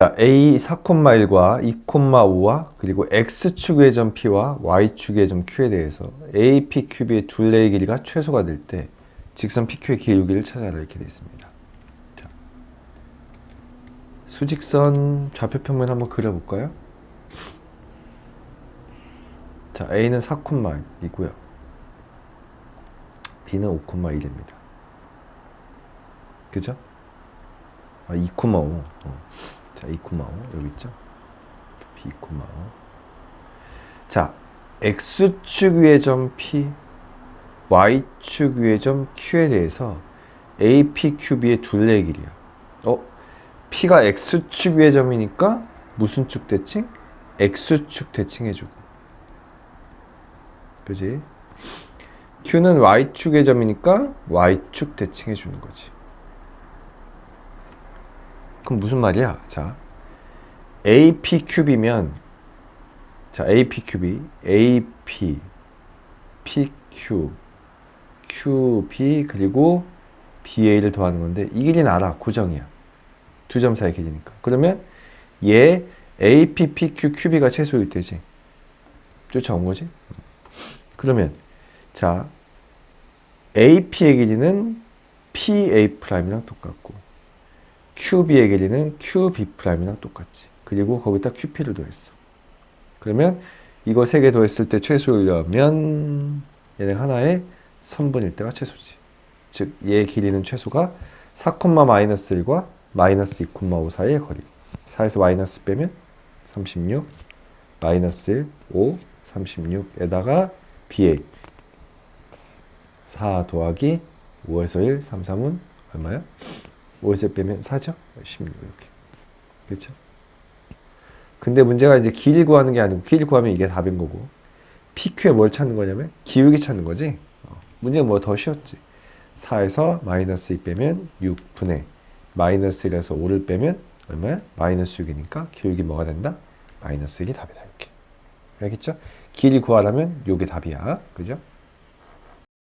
자, A 4,1과 2,5와 그리고 X축의 점 P와 Y축의 점 Q에 대해서 AP 큐비의 둘레의 길이가 최소가 될 때 직선 PQ의 기울기를 찾아라 이렇게 되어 있습니다. 자, 수직선 좌표평면 한번 그려볼까요? 자, A는 4,1이고요. B는 5,1입니다. 그죠? 아, 2,5. 어. 자, 2,5 여기 있죠? B 2,5. 자, x축 위의 점 P, y축 위의 점 Q에 대해서 AP 큐비의 둘레의 길이야. 어? P가 x축 위의 점이니까 무슨 축 대칭? x축 대칭해주고. 그지? Q는 y축의 점이니까 y축 대칭해주는 거지. 그럼 무슨 말이야? 자, AP 큐비면 자, AP 큐비 AP PQ QB 그리고 BA를 더하는 건데 이 길이는 알아. 고정이야. 두 점 사이 길이니까. 그러면 얘 AP PQ QB가 최소일 때지. 쫓아온 거지? 그러면 자, AP의 길이는 PA'이랑 똑같고 QB의 길이는 QB'이랑 똑같지. 그리고 거기다 QP를 더했어. 그러면 이거 세 개 더했을 때 최소이려면 얘는 하나의 선분일 때가 최소지. 즉, 얘의 길이는 최소가 4,-1과 마이너스 2,5 사이의 거리. 4에서 마이너스 빼면 36, 마이너스 1, 5, 36에다가 BA. 4 더하기 5에서 1, 3, 3은 얼마야? 5에서 빼면 4죠? 16 이렇게. 그렇죠? 근데 문제가 이제 길이 구하는 게 아니고 길이 구하면 이게 답인 거고 PQ에 뭘 찾는 거냐면 기울기 찾는 거지. 어, 문제는 뭐 더 쉬웠지. 4에서 마이너스 2 빼면 6분의 마이너스 1에서 5를 빼면 얼마야? 마이너스 6이니까 기울기 뭐가 된다? 마이너스 1이 답이다 이렇게. 알겠죠? 길이 구하려면 요게 답이야. 그죠?